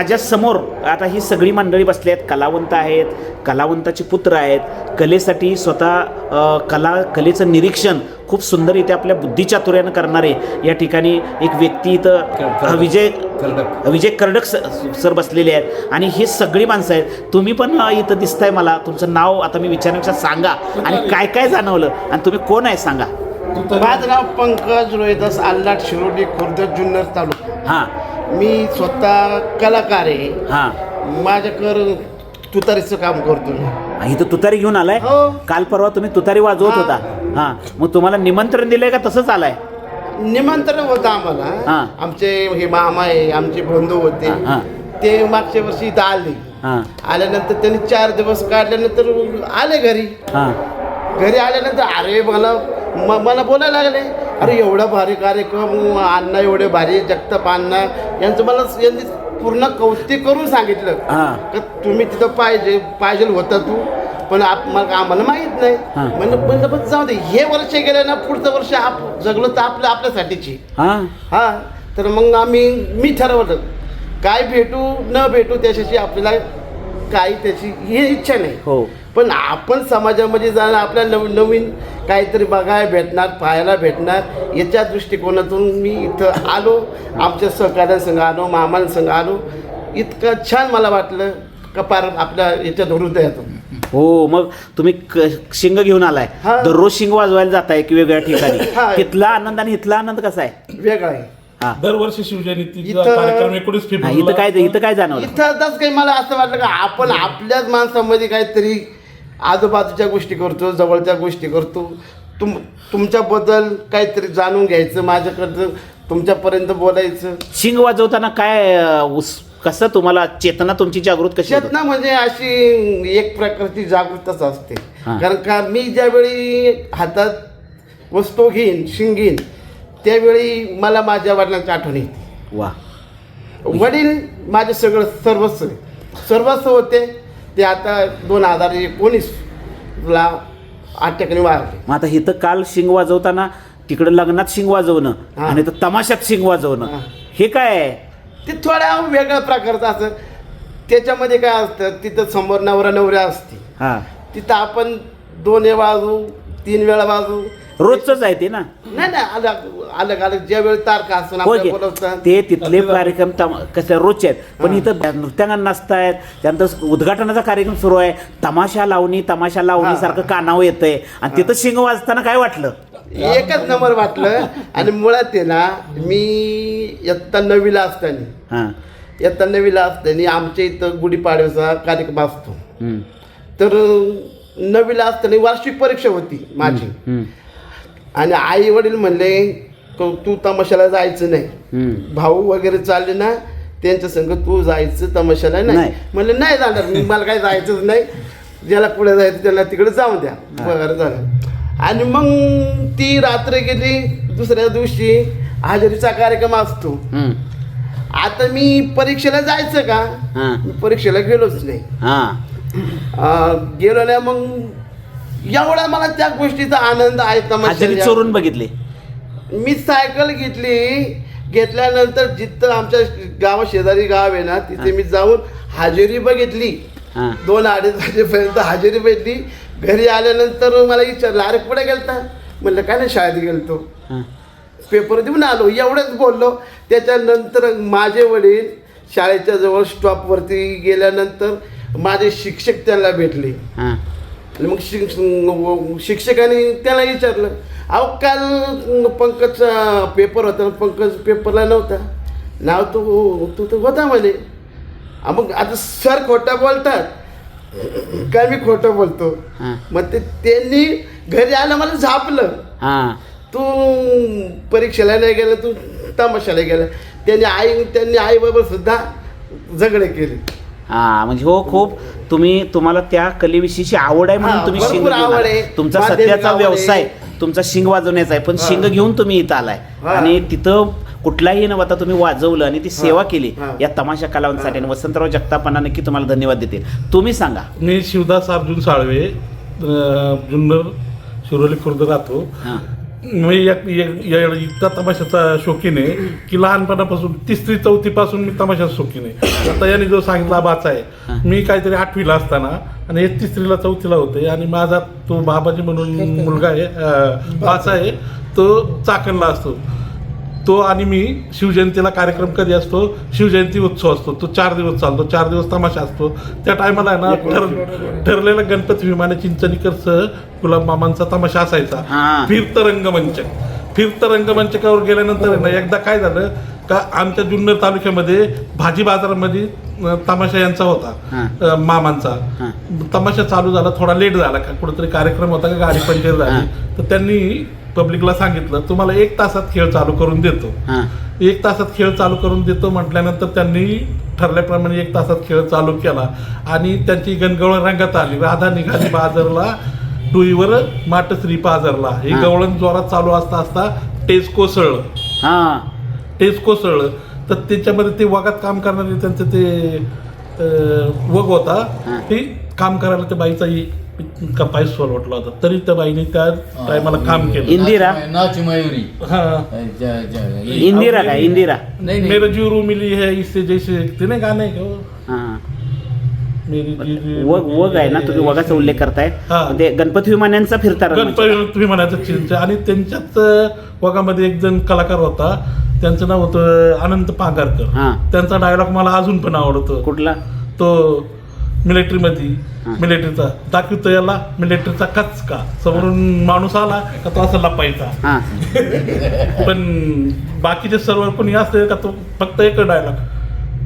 माझ्यासमोर आता ही सगळी मंडळी बसली आहेत कलावंत आहेत कलावंताचे पुत्र आहेत. कलेसाठी स्वतः कला कलेचं निरीक्षण खूप सुंदर इथे आपल्या बुद्धिचातुर्यानं करणारे या ठिकाणी एक व्यक्ती इथं विजय विजय कर्डक सर बसलेले आहेत. आणि ही सगळी माणसं आहेत. तुम्ही पण इथं दिसताय मला. तुमचं नाव आता मी विचारण्यापेक्षा सांगा. आणि काय काय जाणवलं? आणि तुम्ही कोण आहे सांगा. माझं नाव पंकज रोहिदास आल्लाट शिरोडी खुर्द जुन्नर तालुका. हां. मी स्वतः कलाकार आहे. हां. माझ्याकडं तुतारीचं काम करतो. इथं तुतारी घेऊन आलाय? हो. काल परवा तुम्ही तुतारी वाजवत हा. होता. हां. मग तुम्हाला निमंत्रण दिलंय का? तसंच आलाय. निमंत्रण होतं हा. आम्हाला आमचे हे मामा आहे आमचे बंधू होते. हा, हा. ते मागच्या वर्षी इथं आले. हां. आल्यानंतर त्यांनी चार दिवस काढल्यानंतर आले घरी. हां. घरी आल्यानंतर अरे मला म- मला बोलायला लागले. अरे एवढा भारी कार्यक्रम अण्णा एवढे भारी जगताप अण्णा यांचं मला यांनी पूर्ण कौतिक करून सांगितलं. का तुम्ही तिथं पाहिजे पाहिजे होता तू. पण आप मला आम्हाला माहीत नाही. म्हणलं म्हणलं पण जाऊ दे. हे वर्ष गेलं ना पुढचं वर्ष आप जगलं तर आपलं आपल्यासाठीची. हां? हां. तर मग आम्ही मी ठरवलं. काय भेटू न भेटू त्याच्याशी आपल्याला काही त्याची ही इच्छा नाही. हो. पण आपण समाजामध्ये जाणं आपल्या नव नवीन काहीतरी बघायला भेटणार पाहायला भेटणार याच्या दृष्टिकोनातून मी इथं आलो आमच्या सहकार्यांसंग आलो मामांसंग आलो. इतकं छान मला वाटलं का पार आपल्या याच्यात हृदयातून. हो मग तुम्ही शिंग घेऊन आलाय. दररोज शिंग वाजवायला जाताय की वेगळ्या ठिकाणी. हा. तिथला आनंद आणि इथला आनंद कसा आहे? वेगळं आहे. हा. दरवर्षी शिवजयंतीचा इथं- कार्यक्रम एकोणीस हा, फेब्रुवारी इथं काय इथं काय जाणवलं? इथं तसं काही मला असं वाटलं का आपण आपल्याच माणसामध्ये काहीतरी आजूबाजूच्या गोष्टी करतो जवळच्या गोष्टी करतो तुम तुमच्याबद्दल काहीतरी जाणून घ्यायचं माझ्याकडचं तुमच्यापर्यंत बोलायचं शिंग वाजवताना काय अ, उस कसं तुम्हाला चेतना तुमची जागृत कशी होते? चेतना म्हणजे अशी एक प्रकारची जागृतच असते हा. कारण का मी ज्यावेळी हातात वस्तू घेईन शिंगीन त्यावेळी मला माझ्या वडिलांची आठवण येते वा वडील माझे सगळं सर्वस्व आहे. सर्वस्व होते ते आता दोन हजार एकोणीसला आठ ठिकाणी वारले मग आता इथं काल शिंग वाजवताना तिकडं लग्नात शिंग वाजवणं हा. आणि इथं तमाशात शिंग वाजवणं. हा. हे काय? आहे ते थोड्या वेगळ्या प्रकारचं असतं. त्याच्यामध्ये काय असतं तिथं समोर नवरा नवऱ्या असते हा. तिथं आपण दोन वेळा वाजू तीन वेळा वाजू रोजच आहे ते ना. नाही नाही अलग अलग अलग. ज्या वेळी तारखा आपल्याला? बोलवतात. ते तिथले कार्यक्रम तम कसे रोजचे आहेत. पण इथं नृत्यांगण नसतायत. त्यानंतर उद्घाटनाचा कार्यक्रम सुरू आहे. तमाशा लावणी तमाशा लावणी सारखं कानावं येतंय. आणि तिथं शिंग वाजताना काय वाटलं? एकच नंबर वाटलं. आणि मुळात ते ना मी इयत्ता नवीला असताना हां. इयत्ता नवीला असताना आमच्या इथं गुढीपाडव्याचा कार्यक्रम असतो. हम्म, तर नवीला असताना वार्षिक परीक्षा होती माझी. हम्म, आणि आई वडील म्हणले "क- तू तमाशाला जायचं नाही. भाऊ वगैरे चालले ना त्यांच्या संग तू जायचं तमाशाला नाही. म्हणलं नाही जाणार मला काही जायचंच नाही. ज्याला पुढे जायचं त्याला तिकडे जाऊ द्या. बरं झालं. आणि मग ती रात्र गेली दुसऱ्या दिवशी हाजरीचा कार्यक्रम असतो. आता मी परीक्षेला जायचं का? परीक्षेला गेलोच नाही. गेलो नाही मग एवढा मला त्या गोष्टीचा आनंद आहे तमाशा चोरून बघितले. मी सायकल घेतली घेतल्यानंतर जिथं आमच्या गावा शेजारी गाव आहे ना तिथे मी जाऊन हजेरी बघितली. हां. दोन अडीच वाजेपर्यंत हजेरी बघितली. घरी आल्यानंतर मला विचारलं अरे कुठे गेलता? म्हणलं काय नाही शाळेत गेलतो. हां. पेपर देऊन आलो एवढंच बोललो. त्याच्यानंतर माझे वडील शाळेच्या जवळ स्टॉपवरती गेल्यानंतर माझे शिक्षक त्यांना भेटले. हां. आणि मग शिक शिक्षकाने त्याला विचारलं. अहो काल पंकजचा पेपर होता पंकज पेपरला नव्हता. नाव तो तू तर होता म्हणे. मग आता सर खोटं बोलतात. काय मी खोटं बोलतो? मग ते त्यांनी घरी आलं मला झापलं. हां. तू परीक्षेला नाही गेला तू तमाशाला गेला. त्यांनी आई त्यांनी आईबरोबर सुद्धा झगडे केले. हा म्हणजे हो खूप तुम्ही तुम्हाला त्या कलेविषयीची आवड आहे म्हणून तुम्ही शिंग आवड. आहे. तुमचा सध्याचा. व्यवसाय तुमचा शिंग वाजवण्याचा आहे पण. शिंग घेऊन तुम्ही इथं आलाय. आणि तिथं कुठलाही नव्हता तुम्ही वाजवलं आणि ती सेवा केली. या तमाशा कलावंसाठी आणि वसंतराव जगतापांना नक्की तुम्हाला धन्यवाद देतील तुम्ही सांगा मी शिवदास अर्जुन साळवे जुन्नर शिरोली खुर्द राहतो हा मी एक- इतका तमाशाचा शौकीन आहे. की लहानपणापासून तिसरी चौथी पासून मी तमाशाचा शौकीन आहे. आता याने जो सांगितला बाचा आहे. मी काहीतरी आठवीला असताना आणि हे तिसरीला चौथीला होते आणि माझा तो बाबाजी म्हणून मुलगा आहे बाचा आहे तो चाकणला असतो. तो आणि मी शिवजयंतीला कार्यक्रम कधी असतो? शिवजयंती उत्सव असतो. तो चार दिवस चालतो. चार दिवस तमाशा असतो. त्या टायमाला आहे ना ठर ठरलेला गणपती विमाने चिंचणीकरसह गुलाब मामांचा तमाशा. असायचा. फिरत रंगमंचक फिरत रंगमंचकावर गेल्यानंतर ना एकदा काय झालं का आमच्या जुन्नर तालुक्यामध्ये भाजी बाजारामध्ये तमाशा यांचा. होता. मामांचा. तमाशा चालू झाला थोडा लेट झाला. का कुठेतरी कार्यक्रम होता का गाडी पंक्चर झाली. तर त्यांनी पब्लिकला सांगितलं तुम्हाला एक तासात खेळ चालू करून देतो. हां. एक तासात खेळ चालू करून देतो म्हटल्यानंतर त्यांनी ठरल्याप्रमाणे एक तासात खेळ चालू केला आणि त्यांची गणगवळण रंगात आली. राधा निघाली बाजारला डुईवर माटश्री पाजरला. हे हा. गवळण जोरात चालू असता असता टेस कोसळलं. हां. टेस कोसळलं. तर त्याच्यामध्ये ते वगात काम करणारे त्यांचं ते अं, वग होता. हा. ते काम करायला त्या बाईचा इ- इतका पाय सोलवटला होता. तरी त्या बाईने त्या टायमाला काम केलं. इंदिरा? नाची मयुरी. हा. ज- ज- इंदिरा काय इंदिरा? नाही नाही. मेरे जीव मिली है इससे जैसे ते नाही गाणं आहे का? हो? हां मेरी जी- वग वग आहे ना तुम्ही वगाचा उल्लेख करताय. हा. ते गणपती विमानांचा फिरता. गणपती तुम्ही म्हणायचं चिंच आणि त्यांच्याच वगामध्ये एक जण कलाकार होता. त्यांचं नाव होतं अनंत पांगारकर हा. त्यांचा डायलॉग मला अजून पण आवडतो. कुठला? तो मिलिटरीमध्ये. हा. मिलिटरीचा. दाखवतो याला मिलिटरीचा कचका. समोरून माणूस आला का तो असा लपायचा. हां. पण बाकीचे सर्व कोणी असले का तो फक्त एक डायलॉग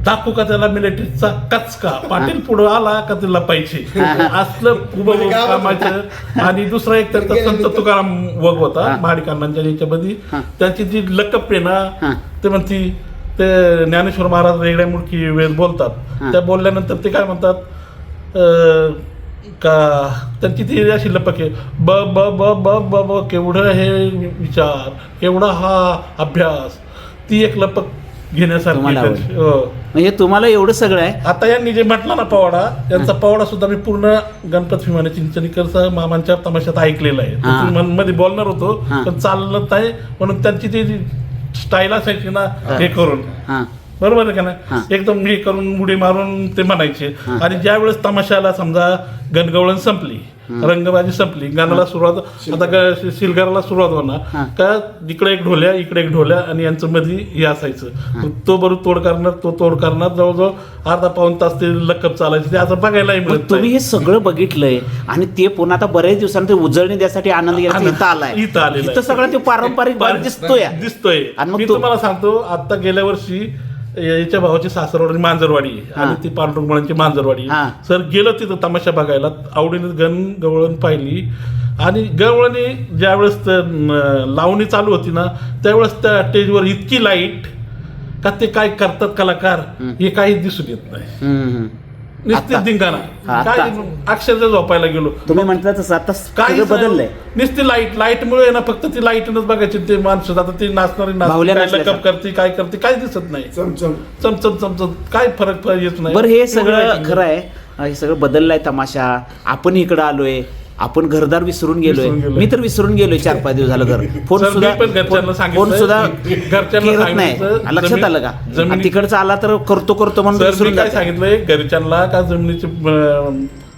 दाखवू का त्याला मिलिटरीचा कचका? पाटील पुढं आला का ते लपायचे? असलं उभं उभं कामाचं. आणि दुसरा एक त्यांचा संत तुकाराम वग होता हा. महाडिकांनाच्या याच्यामध्ये. हा. त्याची जी लकप आहे हा. ना ते म्हणती ते ज्ञानेश्वर महाराज रेगड्या मुडकी वेळ बोलतात. हा. त्या बोलल्यानंतर ते काय म्हणतात का? त्यांची ती अशी लपक आहे ब ब ब ब ब ब केवढं हे विचार? केवढा हा अभ्यास? ती एक लपक घेण्यासारखी आहे. हो. म्हणजे तुम्हाला एवढं सगळं आहे? आता यांनी जे म्हटलं ना पवाडा यांचा पवाडा सुद्धा मी पूर्ण गणपत विमाने चिंचणीकरचा मामांच्या तमाशात ऐकलेला आहे. हा. तो मी मध्ये बोलणार होतो. पण चाललं नाही म्हणून त्यांची ती स्टाईल असायची ना हे. करून. बरोबर आहे का हा. नाही एकदम हे करून उडी मारून ते म्हणायचे. आणि ज्या वेळेस तमाशाला समजा गणगवळण संपली रंगबाजी संपली गाण्याला सुरुवात आता ग- शिलगाराला सुरुवात हा. होणार का इकडे एक ढोल्या इकडे एक ढोल्या आणि यांचं मध्ये हे असायचं. तो बरोबर तोड करणार तो तोड करणार जवळजवळ अर्धा पाऊन तास ते लकप चालायचे. ते आता बघायलाही मिळत तुम्ही. हे सगळं बघितलंय आणि ते पुन्हा आता बऱ्याच दिवसांनी ते उजळणी द्यासाठी आनंद आनंद- इथं आलाय. इथं आलेला आहे. इथं सगळं ते पारंपरिक भाग दिसतोय. दिसतोय. आणि मग मी तो- तुम्हाला सांगतो आता गेल्या वर्षी याच्या भावाची सासरवाडी मांजरवाडी आहे. आणि ती पांडुरंग मुलांची मांजरवाडी हा. सर गेलो तिथं तमाशा बघायला आवडीने गण गवळण पाहिली आणि गवळणी ज्यावेळेस त- न- लावणी चालू होती ना त्यावेळेस त्या स्टेजवर इतकी लाइट का ते काय करतात कलाकार हे काही दिसून येत नाही हम्म, हम्म. निश्चित धिंगाणा. हा, काय अक्षरशः झोपायला गेलो. तुम्ही म्हटलं तसं आता काही सगळं बदललंय. नुसती लाइट लाईटमुळे ना फक्त ती लाईटनच बघायची ते माणसं. आता ती नाचणारी काय. लकप करते काय करते काय दिसत नाही. चमचम चमचम चमचम. काय फरक येत नाही. बरं हे एवढं सगळं lighting. खरं आहे. हे सगळं बदललंय तमाशा. आपण इकडं आलोय. आपण घरदार विसरून गेलोय. मी तर विसरून गेलोय चार पाच दिवस झालं घर. फोन सुद्धा फोन- सुद्धा करत नाही. लक्षात आलं का? तिकडचा आला तर करतो करतो म्हणून काय. सांगितलंय? घरच्यांना का जमिनीची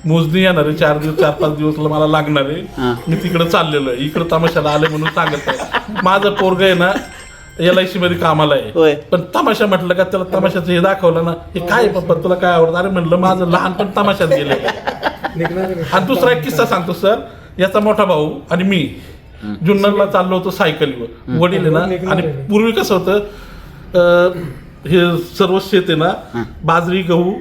मोजणी येणार आहे चार दिवस चार पाच दिवस मला लागणार. आहे. मी तिकडे चाललेलो आहे. इकडे तमाशाला आले म्हणून सांगत आहे. माझं पोरग आहे ना एल आय सी मध्ये कामाला होय. आहे पण तमाशा म्हटलं का त्याला तमाशाचं हे दाखवलं ना हे काय आहे पप्पा तुला काय आवडतं? अरे म्हणलं माझं लहानपण तमाशात गेलं. आणि दुसरा एक किस्सा सांगतो सर. याचा मोठा भाऊ आणि मी जुन्नरला चाललो होतो सायकलीवर. वडील आहे ना आणि पूर्वी कसं होतं अं, हे सर्व शेत आहे ना बाजरी गहू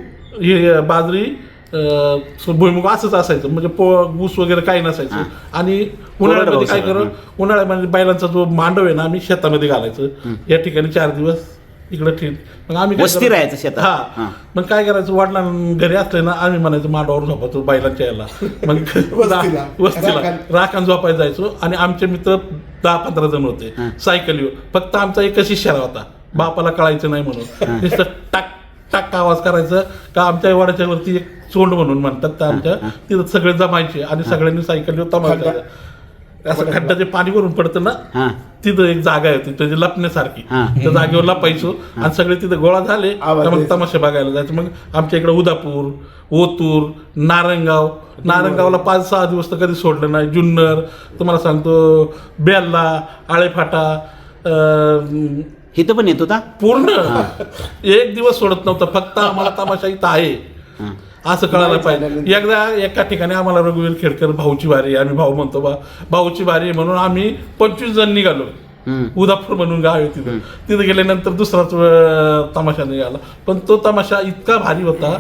हे बाजरी भुईमुग असंच असायचं. म्हणजे पो ऊस वगैरे काही नसायचं. आणि उन्हाळ्यामध्ये काय करू उन्हाळ्यामध्ये बैलांचा जो मांडव आहे ना आम्ही शेतामध्ये घालायचं. या ठिकाणी चार दिवस इकडे ठीक मग आम्ही? राहायचं शेतात. हा. मग काय करायचं? वडिलां घरी असले ना आम्ही म्हणायचं मांडावर झोपायचो बैलांच्या याला. मग वस्तीला. राखण. झोपायला जायचो. आणि आमचे मित्र दहा पंधरा जण होते. सायकलीवर. फक्त आमचा एकच इशारा होता. बापाला कळायचं नाही म्हणून. नुसतं टाक टाक आवाज करायचं का आमच्या वाड्याच्या वरती एक चोंड म्हणून म्हणतात तर आमच्या. तिथं सगळे जमायचे आणि सगळ्यांनी सायकलीवर तमाशा असं खड्डा ते पाणी भरून पडतं ना हा. तिथं एक जागा होती त्याची लपण्यासारखी. त्या जागेवर लपायचो आणि सगळे तिथे गोळा झाले मग. तमाशा बघायला जायचं. मग आमच्या इकडे उदापूर ओतूर नारंगाव. नारंगावला पाच सहा दिवस तर कधी सोडलं नाही. जुन्नर तुम्हाला सांगतो बेल्ला आळेफाटा अं, इथं पण येत होता? पूर्ण. एक दिवस सोडत नव्हतं. फक्त आम्हाला तमाशा इथं आहे. हा. असं कळायला पाहिजे. एकदा एका ठिकाणी आम्हाला रघुवीर खेडकर भाऊची बारी आहे. आम्ही भाऊ म्हणतो बा भाऊची आहे म्हणून आम्ही पंचवीस जण निघालो. उदापूर म्हणून गाव आहे तिथं. तिथं गेल्यानंतर दुसराच तमाशा निघाला पण तो तमाशा इतका भारी होता.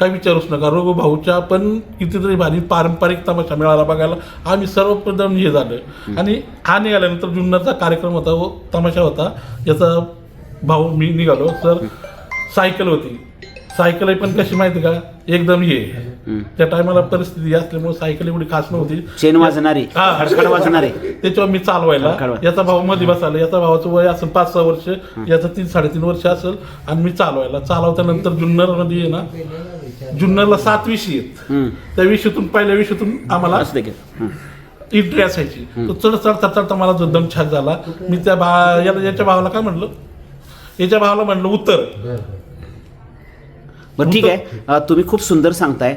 काय विचारूच नका. रघु भाऊच्या पण कितीतरी भारी पारंपरिक तमाशा मिळाला बघायला. आम्ही सर्वप्रथम हे झालं आणि हा निघाल्यानंतर जुन्नरचा कार्यक्रम होता व तमाशा होता. याचा भाऊ मी निघालो. तर सायकल होती. सायकल पण कशी माहिती का? एकदम ये हम्म. त्या टायमाला परिस्थिती असल्यामुळे सायकल एवढी खास नव्हती. चेन वाजणारी. हा. वाजणारी. त्याच्यावर मी चालवायला. याचा भाऊ मध्ये बसायला. याचा भावाचं वय असेल पाच सहा वर्ष. याचं तीन साडेतीन वर्ष असेल. आणि मी चालवायला. चालवल्यानंतर जुन्नरमध्ये ना जुन्नरला सात विषय आहेत. त्या विषयातून पहिल्या विषयातून आम्हाला हं. एंट्री असायची. तो चढ चढता चढता मला जो दम छाक झाला मी त्या भा याला याच्या भावाला काय म्हणलं? याच्या भावाला म्हणलं उत्तर. बरं ठीक आहे. तुम्ही खूप सुंदर सांगताय.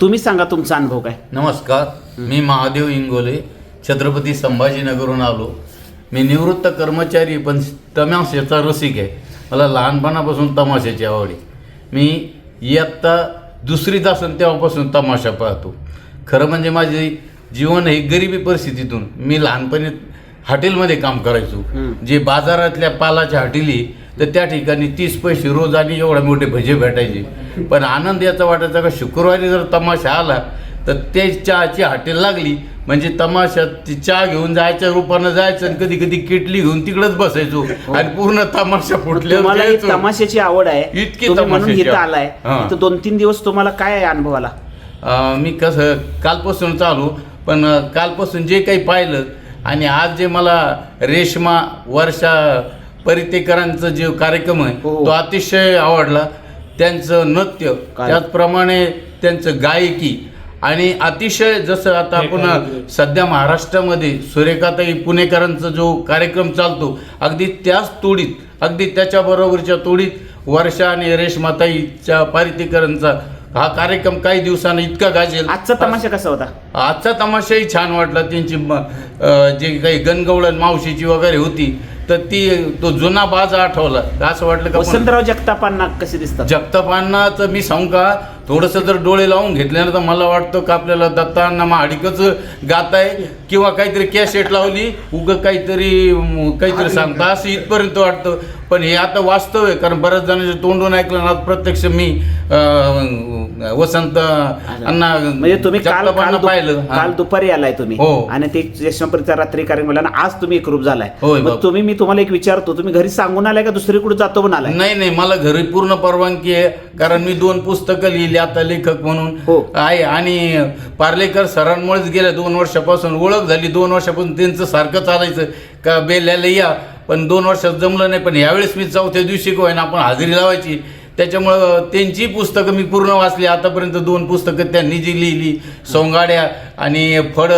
तुम्ही सांगा तुमचा अनुभव काय? नमस्कार. मी महादेव इंगोले छत्रपती संभाजीनगरहून आलो. मी निवृत्त कर्मचारी पण तमाशाचा रसिक आहे. मला लहानपणापासून तमाशाची आवड आहे. मी इयत्ता दुसरीत असून तेव्हापासून तमाशा पाहतो. खरं म्हणजे माझे जीवन हे गरिबी परिस्थितीतून मी लहानपणी हॉटेलमध्ये काम करायचो. जे बाजारातल्या पालाच्या हॉटेली तर त्या ठिकाणी तीस पैसे रोज आणि एवढे मोठे भजे भेटायचे. पण आनंद याचा वाटायचा का शुक्रवारी जर तमाशा आला तर ते चहाची हॉटेल लागली म्हणजे तमाशात ती चहा घेऊन जायच्या रूपानं जायचं आणि कधी कधी किटली घेऊन तिकडच बसायचो आणि पूर्ण तमाशा तुम्हाला ही जायचो. तमाशाची आवड आहे इतकी तुम्ही म्हणून तमाशाची इथं आवड. आलाय हां. इथं दोन तीन दिवस तुम्हाला काय अनुभव आला अं, मी कसं कालपासून चालू पण अं, कालपासून जे काही पाहिलं आणि आज जे मला रेशमा वर्षा परितेकरांचा जे कार्यक्रम आहे हो. तो अतिशय आवडला त्यांचं नृत्य काय? त्याचप्रमाणे त्यांचं गायकी आणि अतिशय जसं आता आपण सध्या महाराष्ट्रामध्ये सूर्यकाताई पुणेकरांचा जो कार्यक्रम चालतो अगदी त्याच तोडीत अगदी त्याच्याबरोबरच्या तोडीत वर्षा आणि रेशमाताईच्या पारितेकरांचा हा कार्यक्रम काही दिवसानं इतका गाजेल. आजचा तमाशा कसा होता? आजचा तमाशाही छान वाटला. त्यांची जे काही गणगवळण मावशीची वगैरे होती तर ती तो जुना बाज आठवला. असं वाटलं का वसंतराव जगतापांना कसे दिसतात? जगतापांना तर मी सांगू का थोडंसं जर डोळे लावून घेतल्यानं तर मला वाटतं का आपल्याला दत्तांना महाडिकच गात आहे किंवा काहीतरी कॅसेट लावली उग काहीतरी काहीतरी सांगता. असं इथपर्यंत वाटतं. पण हे आता वास्तव आहे कारण बऱ्याच जणांचे तोंडून ऐकलं ना प्रत्यक्ष मी वसंत अण्णा म्हणजे तुम्ही काल काल पाहिलं. हा. काल दुपारी आलाय तुम्ही. हो. आणि ते यशवंतचा रात्री कार्यक्रम झाला आणि आज तुम्ही एकरूप झालाय. होय, मग बाप. तुम्ही मी तुम्हाला एक विचारतो तुम्ही घरी सांगून आलाय का दुसरीकडे जातो पण आलाय नाही नाही मला घरी पूर्ण परवानगी आहे कारण मी दोन पुस्तकं लिहिली आता लेखक म्हणून. हो. आहे आणि पार्लेकर सरांमुळेच गेल्या दोन वर्षापासून ओळख झाली. दोन वर्षापासून त्यांचं सारखं चालायचं. का बेल्याला या पण दोन वर्षात जमलं नाही. पण यावेळेस मी चौथ्या दिवशी काय ना आपण हजेरी लावायची. त्याच्यामुळं त्यांची पुस्तकं मी पूर्ण वाचली. आतापर्यंत दोन पुस्तकं त्यांनी जी लिहिली सोंगाड्या आणि फड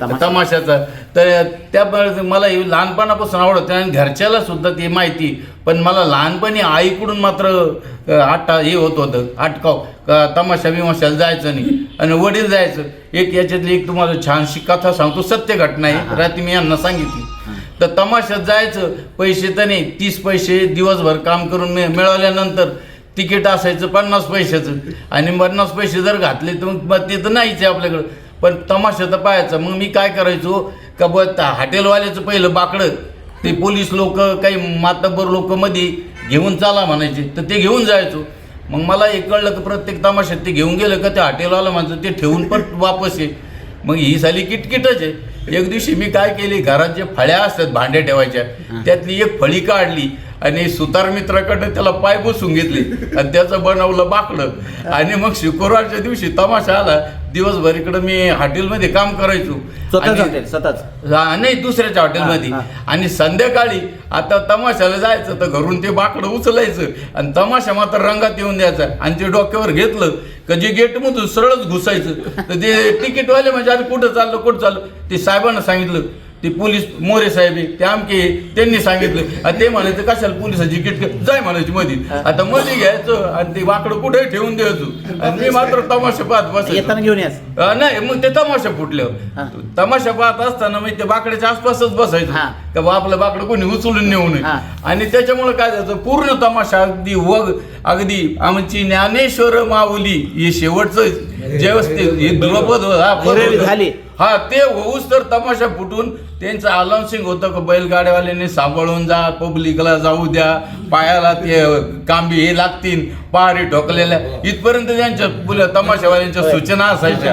तमाशा. तमाशाचा. तर त्या मला लहानपणापासून आवडत. आणि घरच्याला सुद्धा ती माहिती. पण मला लहानपणी आईकडून मात्र आठ हे होत होतं. आटकाव. का तमाशा बिमाशाला जायचं नाही. आणि वडील जायचं. एक याच्यातली एक तुम्हाला छानशी कथा सांगतो. सत्य घटना आहे. रात्री मी यांना सांगितली. तर तमाशात जायचं. पैसे तर नाही. तीस पैसे दिवसभर काम करून मिळ मिळवल्यानंतर तिकीट असायचं पन्नास पैशाचं. आणि पन्नास पैसे जर घातले तर मग ते तर नाहीच आहे आपल्याकडं. पण तमाशा तर पाहायचा. मग मी काय करायचो? का ब हॉटेलवाल्याचं पहिलं बाकडं ते पोलीस लोक काही मातब्बर लोक मध्ये घेऊन चाला म्हणायचे. तर ते घेऊन जायचो. मग मला एक कळलं की प्रत्येक तमाशात ते घेऊन गेलं का ते हॉटेलवाला म्हणतं ते ठेवून पण वापस ये. मग ही साली किटकिटच आहे. एक दिवशी मी काय केली? घरात जे फळ्या असतात भांडे ठेवायच्या त्यातली एक फळी काढली. आणि सुतार मित्राकडनं त्याला पाय बसून घेतले. आणि त्याचं बनवलं बाकडं. आणि मग शुक्रवारच्या दिवशी तमाशा आला दिवसभर इकडं मी हॉटेलमध्ये काम करायचो. नाही दुसऱ्याच्या हॉटेलमध्ये. आणि संध्याकाळी आता तमाशाला जायचं तर घरून ते बाकडं उचलायचं आणि तमाशा मात्र रंगात येऊन द्यायचा. आणि ते डोक्यावर घेतलं का जे गेटमधून सरळच घुसायचं. तर ते तिकीटवाले म्हणजे अरे कुठं चाललं कुठं चाललं? ते साहेबांना सांगितलं ते पोलीस मोरे साहेब आहे, ते आमके आहे, त्यांनी सांगितलं. आणि ते म्हणायचं कशाला पोलिसाची तिकीट जाय म्हणायची मध्ये आता मध्ये घ्यायचं आणि ते वाकडं कुठे ठेवून द्यायचं. आणि मी मात्र तमाशा पाहत बसायचो. येताना घेऊन नाही मग ते तमाशा हा. फुटल्यावर तमाशा पाहत असताना मग ते बाकड्याच्या आसपासच बसायचं. हा. का बा आपलं बाकडं कोणी उचलून नेऊ नये. हा. आणि त्याच्यामुळे काय झालं पूर्ण तमाशा अगदी वग अगदी आमची ज्ञानेश्वर माऊली हे शेवटचं जेव्हा ते हे द्रुपद हा, हिरवी झाली. हा ते होऊच तर तमाशा फुटून त्यांचं अलाउन्सिंग होतं का बैलगाड्यावाल्यांनी सांभाळून जा पब्लिकला जाऊ द्या पायाला ते कांबी हे लागतील पहारी ठोकलेल्या. इथपर्यंत त्यांच्या पुल्या तमाशावाल्यांच्या सूचना असायच्या.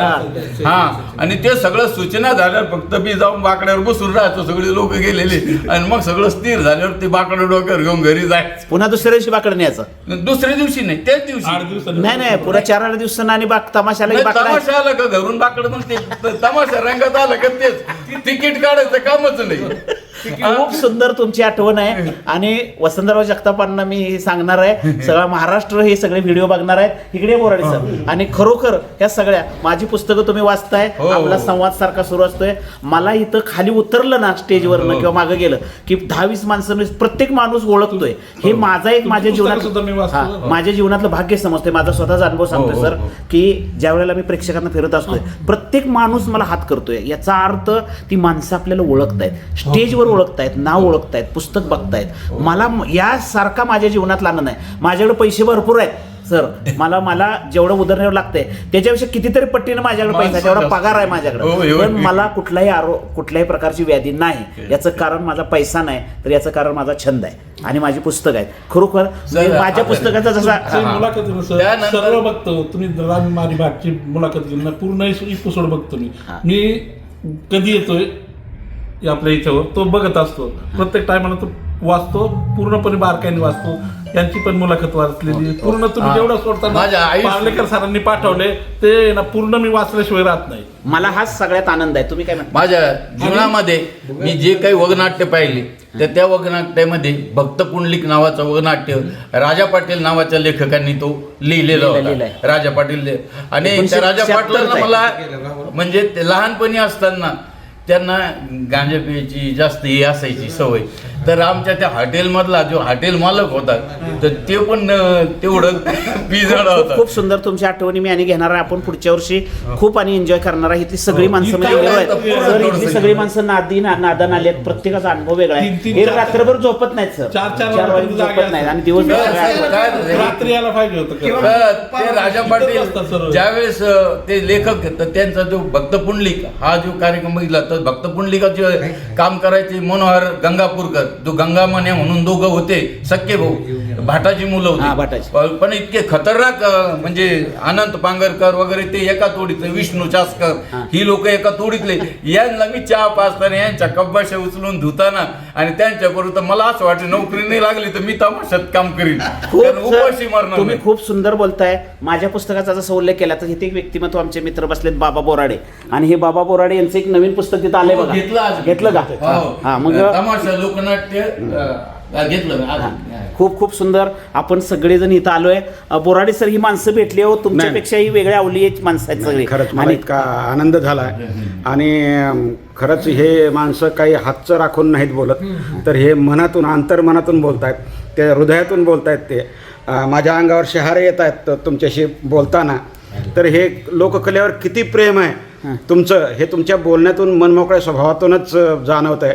हा आणि ते सगळं सूचना झाल्यावर फक्त मी जाऊन बाकड्यावर बसून राहायचो सगळे लोक गेलेले. आणि मग सगळं स्थिर झाल्यावर ते बाकडं डोक्यावर घेऊन घरी जायचं. पुन्हा दुसऱ्या दिवशी बाकडे न्यायचं? दुसऱ्या दिवशी नाही त्याच दिवशी. नाही नाही पुन्हा चार आठ दिवसांना आणि बाग तमाशाला तमाशा आला का घरून बाकड ते तमाशा रंगात आला का तेच? तिकीट काढायचं कामच नाही खूप सुंदर तुमची आठवण आहे. आणि वसंतराव जगतापांना मी हे सांगणार आहे. सगळा महाराष्ट्र हे सगळे व्हिडिओ बघणार आहेत. इकडे बोराडे सर. आणि खरोखर ह्या सगळ्या माझी पुस्तकं तुम्ही वाचताय. हो, हो. आपला संवाद सारखा सुरू असतोय. मला इथं खाली उतरलं ना स्टेजवरनं हो. किंवा मागं गेलं की दहा वीस माणसं म्हणजे प्रत्येक माणूस ओळखतोय. हे. माझा एक माझ्या जीवनात. हा, माझ्या जीवनातलं भाग्य समजते माझा स्वतःचा अनुभव सांगतोय हो, सर हो. की ज्या वेळेला मी प्रेक्षकांना फिरत असतोय प्रत्येक माणूस मला हात करतोय. याचा अर्थ ती माणसं आपल्याला ओळखतायत. स्टेजवर ओळखतायत नाव ओळखतायत पुस्तक बघतायत. मला यासारखा माझ्या जीवनातला आनंद आहे माझ्याकडे पैसे भरपूर आहेत सर. मला मला जेवढं उदरनिर्वाह लागतंय त्याच्यापेक्षा कितीतरी पट्टीनं माझ्याकडे पैसा आहे, तेवढा पगार आहे माझ्याकडे. हो. पण मला कुठलाही आरो कुठल्याही प्रकारची व्याधी नाही. याचं कारण माझा पैसा नाही तर याचं कारण माझा छंद आहे आणि माझी पुस्तक आहेत. खरोखर माझ्या पुस्तकाचा जसा हा. मुलाखत सर्व बघतो. तुम्ही मारी बागची मुलाखत घेऊन ना पूर्ण एपिसोड बघतो मी. मी कधी येतोय? आपल्या याच्यावर तो बघत असतो प्रत्येक टायमाला तो वाचतो पूर्णपणे बारकाईने वाचतो यांची पण मुलाखत वाचलेली. पूर्ण तुम्ही. जेवढं आयुष्य- पार्लेकर सरांनी पाठवले ते ना पूर्ण मी वाचल्याशिवाय राहत नाही मला हाच सगळ्यात आनंद आहे तुम्ही काय म्हणता माझ्या जीवनामध्ये मी जे काही वगनाट्य पाहिले तर त्या वगनाट्यामध्ये भक्त पुंडलिक नावाचं वगनाट्य राजा पाटील नावाच्या लेखकांनी तो लिहिलेला लिहिलं- होता. राजा पाटील आणि त्या राजा आहे. मला म्हणजे ते लहानपणी असताना त्यांना गांजा पियाची जास्त हे असायची सवय. तर आमच्या त्या हॉटेलमधला जो हॉटेल मालक होता तर ते पण तेवढं पिझाडा खूप होता. खूप सुंदर तुमच्या आठवणी मी आणि घेणार आहे. आपण पुढच्या वर्षी खूप आणि एन्जॉय करणार आहे. इथली सगळी माणसं म्हणजे सर थोडंसं इथली सगळी माणसं नादी ना- नादान आली आहेत. प्रत्येकाचा अनुभव वेगळा आहे. हे रात्रभर झोपत नाहीत सर. चार- चार झोपत नाहीत. आणि. दिवसभर यायला पाहिजे होतं राजा पाटील. ज्यावेळेस ते लेखक त्यांचा जो भक्त पुंडलिक हा जो कार्यक्रम बघितला तर भक्त पुंडलिकाचे काम करायचे मनोहर गंगापूरकर. जो गंगामने म्हणून दोघं होते सख्खे भाऊ भाटाची मुलं हा, होती भाटाची. पण- पण इतके खतरनाक अ, म्हणजे अनंत पांगरकर वगैरे ते एका तोडीतले विष्णू चासकर हा. ही लोक एका तोडीतले यांना मी चहा पाचताना यांच्या कब्बाशा उचलून धुताना आणि त्यांच्याबरोबर तर मला असं वाटतं नोकरी नाही लागली तर मी तमाशात काम करीन खूप कारण सर, उपाशी मरणार तुम्ही नाही. खूप सुंदर बोलताय माझ्या पुस्तकाचा जसा उल्लेख केला तर इथे एक व्यक्तिमत्व आमचे मित्र बसलेत बाबा बोराडे आणि हे बाबा बोराडे यांचं एक नवीन पुस्तक तिथं आलंय हो, बघा घेतलं आज. घेतलं का हो. हा मग तमाशा लोकनाट्य अ, घेतलं आज. खूप खूप सुंदर. आपण सगळेजण इथं आलोय. अ, बोराडे सर ही माणसं भेटली हो तुमच्यापेक्षा ही वेगळ्या आवली माणसं आहेत सगळी. खरंच मला आणि इतका आनंद झाला आणि अम, खरंच हे माणसं काही हातचं राखून नाहीत बोलत. तर हे मनातून अंतर्मनातून बोलत आहेत ते हृदयातून बोलत आहेत ते. अ, माझ्या अंगावर शहारे येत आहेत तुमच्याशी बोलताना. तर हे लोककलेवर किती प्रेम आहे. तुमचं हे तुमच्या बोलण्यातून मनमोकळ्या स्वभावातूनच जाणवत आहे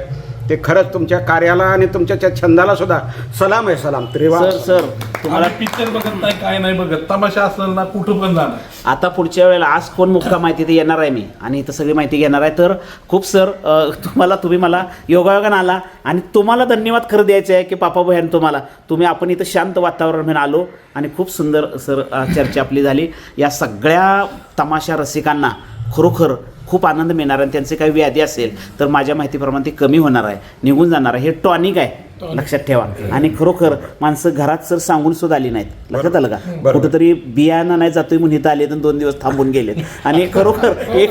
ते खरंच तुमच्या कार्याला आणि तुमच्या त्या छंदाला सुद्धा सलाम आहे सलाम. त्रिवा सर सर तुम्हाला पिक्चर बघत नाही काय नाही बघत. तमाशा असेल ना कुठं पण जाणार. आता पुढच्या वेळेला आज कोण मुक्का माहिती ते येणार आहे मी. आणि इथं सगळी माहिती घेणार आहे. तर खूप सर अ, तुम्हाला तुम्ही मला योगायोगान आला. आणि तुम्हाला धन्यवाद खरं द्यायचे आहे की पापा भयान तुम्हाला. तुम्ही आपण इथं शांत वातावरण आलो. आणि खूप सुंदर सर अ, चर्चा आपली झाली. या सगळ्या तमाशा रसिकांना खरोखर खूप आनंद मिळणार आणि त्यांचे काही व्याधी असेल तर माझ्या माहितीप्रमाणे ते कमी होणार आहे. निघून जाणार आहे. हे टॉनिक आहे. लक्षात ठेवा. आणि खरोखर माणसं घरात सर सांगून सुद्धा आली नाहीत. लक्षात आलं का. कुठंतरी बियाणं नाही जातोय म्हणून इथं आले तर दोन दिवस थांबून गेलेत आणि खरोखर एक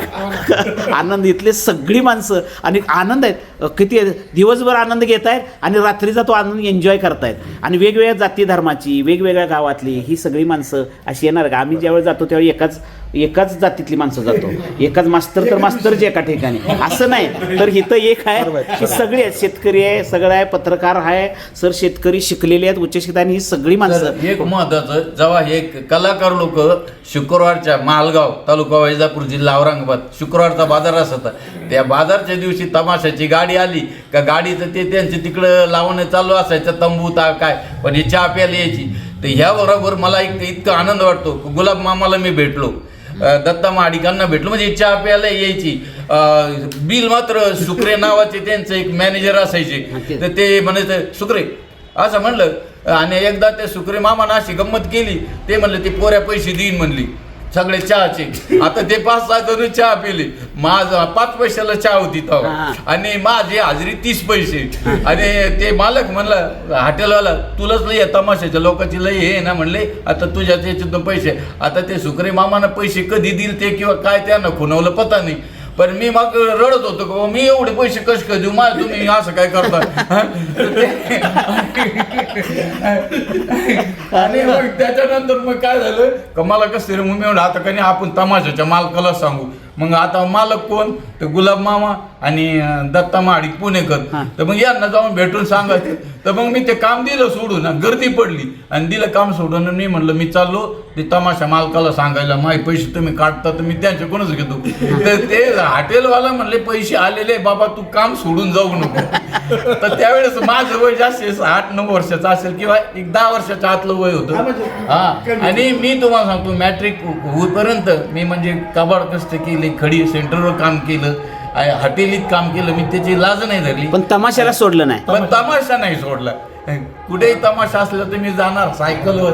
आनंद इथले सगळी माणसं आणि आनंद आहेत. किती? दिवसभर आनंद घेत आहेत आणि रात्रीचा तो आनंद एन्जॉय करतायत. आणि वेगवेगळ्या जाती धर्माची वेगवेगळ्या गावातली ही सगळी माणसं अशी येणार का? आम्ही ज्यावेळी जातो त्यावेळी एकाच एकाच जातीतली माणसं जातो. एकाच मास्तर तर मास्तरच एका ठिकाणी. असं नाही. तर इथं एक आहे ही सगळी आहेत. शेतकरी आहे सगळं आहे पत्रकार आहे. सर शेतकरी शिकलेले आहेत उच्च शिक्षित आणि ही सगळी माणसं. एक महत्वाचं जेव्हा हे कलाकार लोक शुक्रवारच्या मालगाव तालुका वैजापूर जिल्हा औरंगाबाद शुक्रवारचा बाजार असत त्या बाजारच्या दिवशी तमाशाची गाडी आली. का गाडीचं ते त्यांचे तिकडं लावणं चालू असायचं तंबू ता काय पण हे चहा प्यायला यायची. तर ह्या बरोबर मला एक इतका आनंद वाटतो की गुलाब मामाला मी भेटलो. दत्ता महाडिकांना भेटलो. म्हणजे चहा प्यायला यायची. बिल मात्र शुक्रे नावाचे त्यांचं एक मॅनेजर असायचे. तर ते म्हणायचं शुक्रे असं म्हणलं. आणि एकदा त्या सुक्रे मामानं अशी गंमत केली. ते म्हणलं ते पोऱ्या पैसे देईन म्हणली. सगळे चहाचे. आता ते पाच सहा जण चहा पिले. माझ पाच पैशाला चहा होती तेव्हा. हा. आणि माझी हाजरी तीस पैसे. आणि ते मालक म्हणलं हॉटेलवाला तुलाच लई आहे तमाशाच्या लोकांची लई हे ना म्हणले आता तुझ्या त्याच्यातून पैसे. आता ते सुक्रे मामानं पैसे कधी दिल ते किंवा काय त्यानं खुणवलं पता नाही. पण मी मग रडत होतो की मी एवढे पैसे कसे काय देऊ? तुम्ही असं काय करता? आणि मग त्याच्यानंतर मग काय झालं? का मला कसं तरी मग मी म्हणलं आता काही आपण तमाशाच्या मालकाला सांगू. मग आता मालक कोण? तर गुलाब मामा आणि दत्ता महाडिक पुणेकर. तर मग यांना जाऊन भेटून सांगायचं. तर मग मी ते काम दिलं सोडून ना गर्दी पडली. आणि दिलं काम सोडून मी म्हणलं मी चाललो. ते तमाशा मालकाला सांगायला माझे पैसे तुम्ही काढता तर मी त्यांच्याकडूनच घेतो? तर ते हॉटेलवाला म्हणले पैसे आलेले बाबा तू काम सोडून जाऊ नको. तर त्यावेळेस माझं वय जास्त आठ नऊ वर्षाचं असेल किंवा एक दहा वर्षाच्या आतलं वय होतं. हा आणि मी तुम्हाला सांगतो मॅट्रिक होईपर्यंत मी म्हणजे कबाड कष्ट केले. खडी सेंटरवर काम केलं आ- हॉटेलीत काम केलं मी त्याची लाज नाही धरली. पण तमाशाला सोडलं नाही. पण तमाशा नाही सोडला. कुठेही तमाशा असला तर मी जाणार सायकलवर.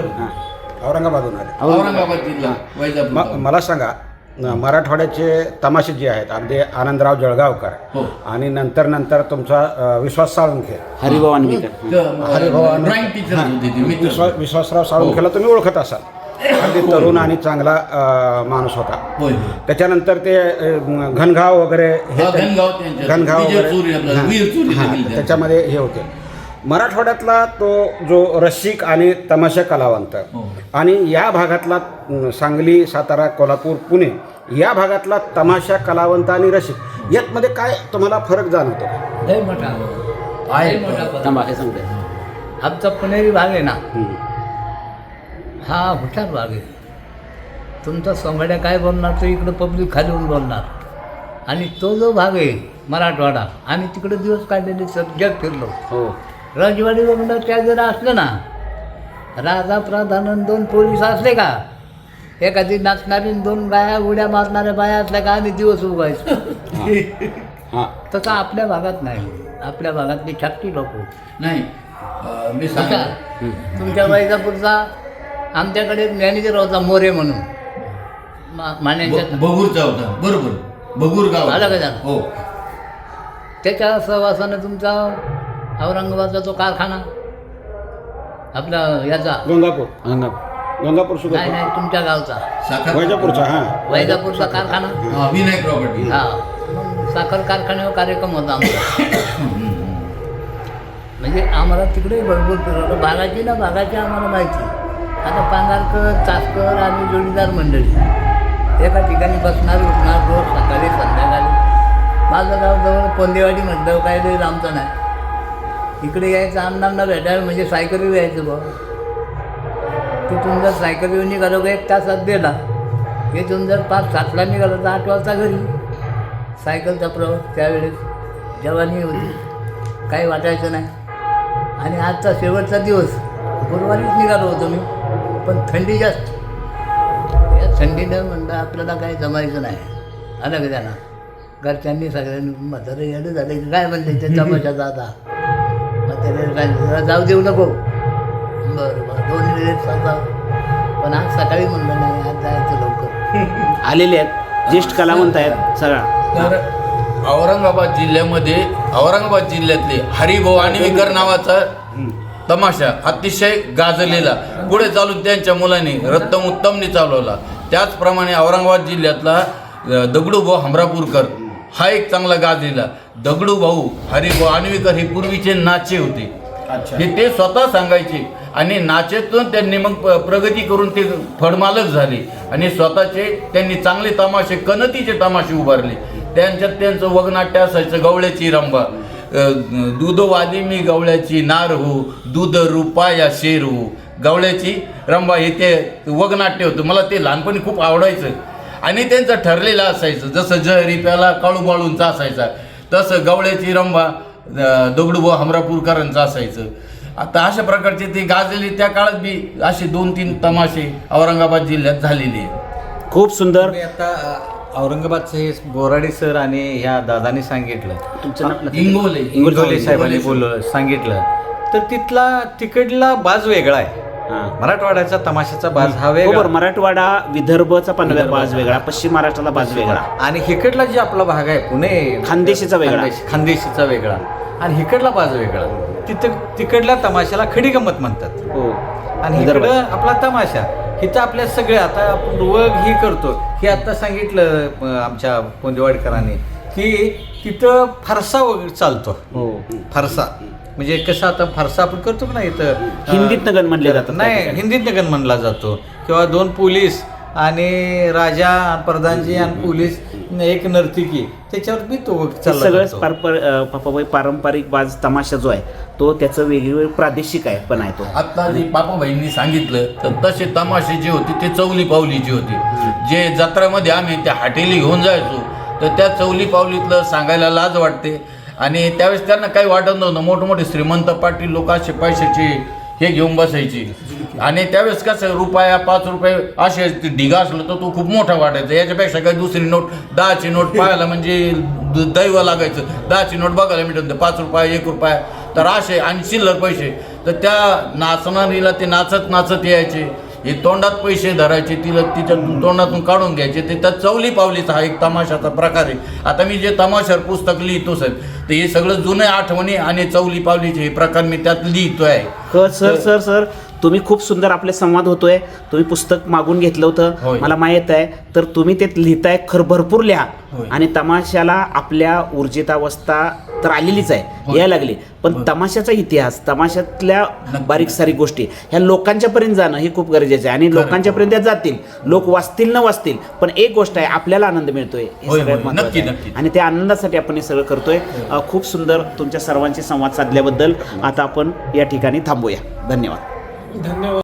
औरंगाबादहून आले. औरंगाबाद. जिल्हा म- वैजापूर. मला सांगा न- मराठवाड्याचे तमाशे जे आहेत अगदी आनंदराव जळगावकर हो. आणि नंतर नंतर तुमचा अ, विश्वास साळुंखे. हरिभाऊ हरिभाऊ ड्रॉइंग टीचर होते ते मित्र. विश्वास विश्वासराव साळुंखेला तुम्ही ओळखत असाल. अगदी तरुण आणि चांगला अ, माणूस होता. होय. त्याच्यानंतर ते अ, घनगाव वगैरे हे हा, ते- घनगाव त्यांच्या- घनगाव विजय वगैरे. चोरी आपला, हां, वीर चोरी हां, देखील त्याच्यामध्ये हे होते. मराठवाड्यातला तो जो रसिक आणि तमाशा कलावंत हो. आणि या भागातला अं, सांगली सातारा कोल्हापूर पुणे या भागातला तमाशा कलावंत आणि रसिक यातमध्ये काय तुम्हाला फरक जाणवतो? लय मोठा आहे. मोठा हे आमचा पुणेरी भाग आहे ना हं. हा हुशार भाग आहे तुमचा सोंगाड्या काय बोलणार? तो इकडं पब्लिक खाली येऊन बोलणार. आणि तो जो भाग आहे मराठवाडा आम्ही तिकडे दिवस काढलेले जग फिरलो. हो. राजवाडी वगैरे त्या जर असलं ना राजा प्रधान दोन पोलीस असले का एखादी नाचणारी दोन बाया उड्या मारणाऱ्या बाया असल्या का आम्ही दिवस उगायचो. हां. तसं आपल्या भागात नाही. आपल्या भागातली छापटी लोक. नाही मी सांग तुमच्या वैजापूरचा आमच्याकडे मॅनेजर होता मोरे म्हणून. मा- मान्यांच्या बगूरचा होता. बरोबर. बगूर गाव आलं का त्याला? हो. त्याच्या सहवासानं तुमचा औरंगाबादचा तो कारखाना आपला याचा. गंगापूर. गंगापूर. सुद्धा नाही नाही तुमच्या गावचा. साखर वैजापूरचा हां. वैजापूरचा कारखाना. हा, विनायक प्रॉपर्टी. हा. मग साखर कारखान्यावर कार्यक्रम होता आमचा. म्हणजे आम्हाला तिकडे भरपूर फिरवलं. भागाची ना भागाची आम्हाला माहिती. आता पांगारकर चासकर आणि जोडीदार मंडळी. एका ठिकाणी बसणार उठणार रोज सकाळी संध्याकाळी. माझं गाव जवळ पोंदेवाडी म्हटलं काय ते लांबचं नाही. इकडे यायचं अण्णांना भेटायला म्हणजे सायकलीवर यायचं बा. तिथून जर सायकलीवर निघालो का एक तासात गेला. इथून जर पाच सातला निघालो तर आठ वाजता घरी. सायकलचा प्रवास त्यावेळेस जवानी होती. काही वाटायचं नाही. आणि आजचा शेवटचा दिवस. गुरुवारीच निघालो होतो मी. पण थंडी जास्त. या थंडीनं म्हणलं आपल्याला काही जमायचं नाही. आलं का त्यांना घरच्यांनी सगळ्यांनी म्हातारे येणं झाले. की काय म्हणले ते तमाशाचा आता म्हातारे काय जरा जाऊ देऊ नको. बरं बरं. दोन वेळेस आता पण आज सकाळी म्हणलं नाही आज जायचं लवकर. आलेले आहेत. ज्येष्ठ कलावंत आहेत सगळा. तर औरंगाबाद जिल्ह्यामध्ये औरंगाबाद जिल्ह्यातले हरिभाऊ आणवीकर नावाचा तमाशा अतिशय गाजलेला. पुढे चालून त्यांच्या मुलांनी रत्तम उत्तमने चालवला. त्याचप्रमाणे औरंगाबाद जिल्ह्यातला दगडूभाऊ हमरापूरकर हा एक चांगला गाजलेला. दगडूभाऊ हरिभाऊ आणवीकर हे पूर्वीचे नाचे होते. हे ते स्वतः सांगायचे आणि नाचेतून त्यांनी मग प्रगती करून ते फडमालक झाले आणि स्वतःचे त्यांनी चांगले तमाशे कनतीचे तमाशे उभारले. त्यांच्यात त्यांचं वगनाट्य असायचं गवळ्याची रंबा. अ, दूध वाली मी गवळ्याची नार हो दूध रुपाया शेर हो. गवळ्याची रंबा हे ते वगनाट्य होतं. मला ते लहानपणी खूप आवडायचं. आणि त्यांचं ठरलेलं असायचं. जसं जहरी प्याला काळू बाळूंचा असायचा. तसं गवळ्याची रंबा अं, दगडूभाऊ हमरापूरकरांचं असायचं. आता अशा प्रकारचे ते गाजलेले त्या काळात बी असे दोन तीन तमाशे औरंगाबाद जिल्ह्यात झालेले खूप सुंदर. आता औरंगाबादचे हे बोराडे सर आणि ह्या दादानी सांगितलं. तुमचं नाव इंगोले इंगोले साहेबांनी बोल सांगितलं. तर तिथला तिकडला बाज वेगळा आहे. हां. मराठवाड्याचा तमाशाचा बाज हा हो वेगळा. मराठवाडा विदर्भचा पण बाज वेगळा पश्चिम महाराष्ट्राला बाज वेगळा. आणि हिकडला जे आपला भाग आहे पुणे खानदेशीचा वेगळा. खानदेश- खानदेशीचा वेगळा. आणि हिकडला बाज वेगळा. तिथं तिकडल्या तमाशाला खडी गंमत म्हणतात. हो. आणि विदर्भात. इकडं आपला तमाशा. इथं आपल्या सगळ्या आता आपण वग ही करतो हे आता सांगितलं आमच्या पोंदेवाडकरांनी की तिथं फारसा वग चालतो. हो. फारसा. म्हणजे कसं आता फारसा आपण करतो का नाही इथं? अं, हिंदीतनं गण म्हणले त्या नाही. हिंदीत गण म्हणला जातो. किंवा दोन पोलीस आणि राजा प्रधानजी आणि पोलीस एक नर्तिकी. त्याच्यावर बी तो सगळंच पापाबाई पारंपरिक बाज तमाशा जो आहे तो त्याचं वेगवेगळे प्रादेशिक आहे पण आहे तो. आता जे बापाबाईंनी सांगितलं तर तसे तमाशे जे होते ते चौली पावलीचे होते. जे जत्रामध्ये आम्ही त्या हाटेली घेऊन जायचो तर त्या चौली पावलीतलं सांगायला लाज वाटते. आणि त्यावेळेस त्यांना काही वाटत नव्हतं. मोठमोठे श्रीमंत पाटील लोक असे पैशाचे हे घेऊन बसायची. आणि त्यावेळेस कसं रुपया पाच रुपये असे ढिगा असलं तर तो खूप मोठा वाटायचा. याच्यापेक्षा काही दुसरी नोट दहाची नोट पाहायला म्हणजे द- दैव लागायचं. दहाची नोट बघायला मिळत होते. पाच रुपया एक रुपया. तर असे आणि चिल्लर पैसे. तर त्या नाचणारीला ते नाचत नाचत यायचे. हे तोंडात पैसे धरायचे तिला तिच्या तोंडातून काढून घ्यायचे ते त्या चौली पावलीचा हा एक तमाशाचा प्रकार आहे. आता मी जे तमाशावर पुस्तक लिहितो साहेब तर हे सगळं जुने आठवणी आणि चौली पावलीचे हे प्रकार मी त्यात लिहितो आहे सर सर सर तुम्ही खूप सुंदर आपले संवाद होतोय. तुम्ही पुस्तक मागून घेतलं होतं. होय. मला माहीत आहे. तर तुम्ही ते लिहिताय खर भरपूर लिहा. होय. आणि तमाशाला आपल्या ऊर्जितावस्था तर आलेलीच आहे. होय. यायला लागली. पण तमाशाचा इतिहास तमाशातल्या नक्की. बारीक सारीक गोष्टी ह्या लोकांच्या पर्यंत जाणं हे खूप गरजेचं आहे. आणि लोकांच्या पर्यंत त्या जातील. लोक वाचतील न वाचतील. पण एक गोष्ट आहे आपल्याला आनंद मिळतोय. हे होय, सगळ्यात होय. महत्त्वाचं नक्की, आहे. नक्की. आणि त्या आनंदासाठी आपण हे सगळं करतोय. अ, खूप सुंदर तुमच्या सर्वांशी संवाद साधल्याबद्दल आता आपण या ठिकाणी थांबूया. धन्यवाद. धन्यवाद.